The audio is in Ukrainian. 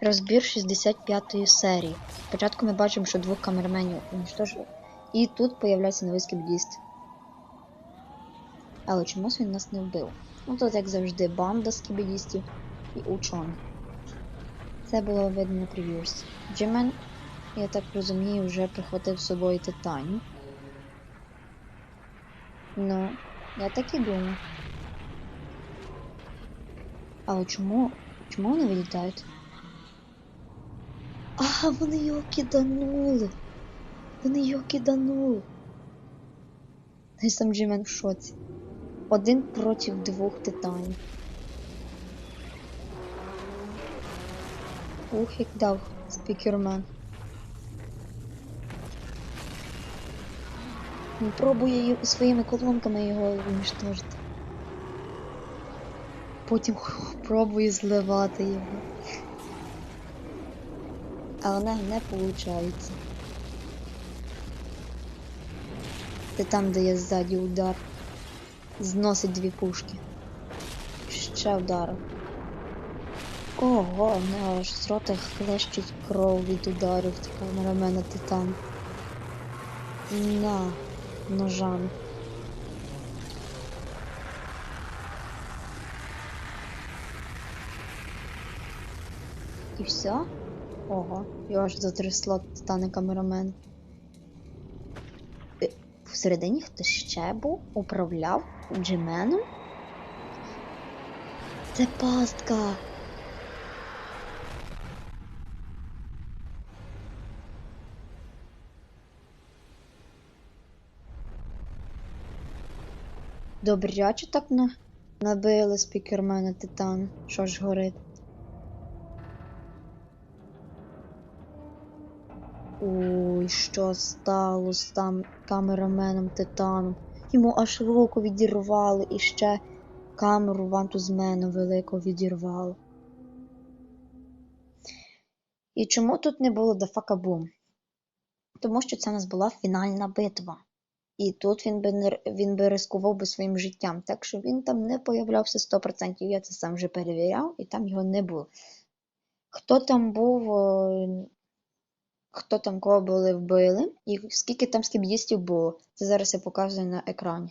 Розбір 65-ї серії. Спочатку ми бачимо, що двох камерменів уничтожили. І тут появляється новий скібдіст. Але чомусь він нас не вбив. Ну тут, як завжди, банда скібідістів і учений. Це було видно на прев'юшці. Джемен, я так розумію, вже прихватив з собою титанів. Ну, я так і думаю. Але чому? Чому вони вилітають? А, вони його киданули. Вони його киданули. Сам Джимен в шоці. Один проти двох титанів. Ух, як дав спікермен. Він пробує своїми колонками його уничтожити. Потім пробує зливати його. Але не, не виходить. Ти там, де є ззаді удар. Зносить дві пушки. Ще ударив. Ого, нього аж з рота хлещить кров від ударів камерамена титан. На, ножами. І все? Ого, його аж затрясло титани камерамен. Е, Всередині хтось ще був, управляв Джименом? Це пастка. Добряче так на... набили спікермена титан, що ж горить. Ой, що стало з там камераменом титаном? Йому аж руку відірвали і ще камеру вантузмена великого відірвало. І чому тут не було Дафака Бум? Тому що це у нас була фінальна битва. І тут він би не він би ризикував би своїм життям. Так що він там не появлявся 100%. Я це сам вже перевіряв, і там його не було. Хто там був, хто там кого були вбили, і скільки там скіб'їстів було. Це зараз я показую на екрані.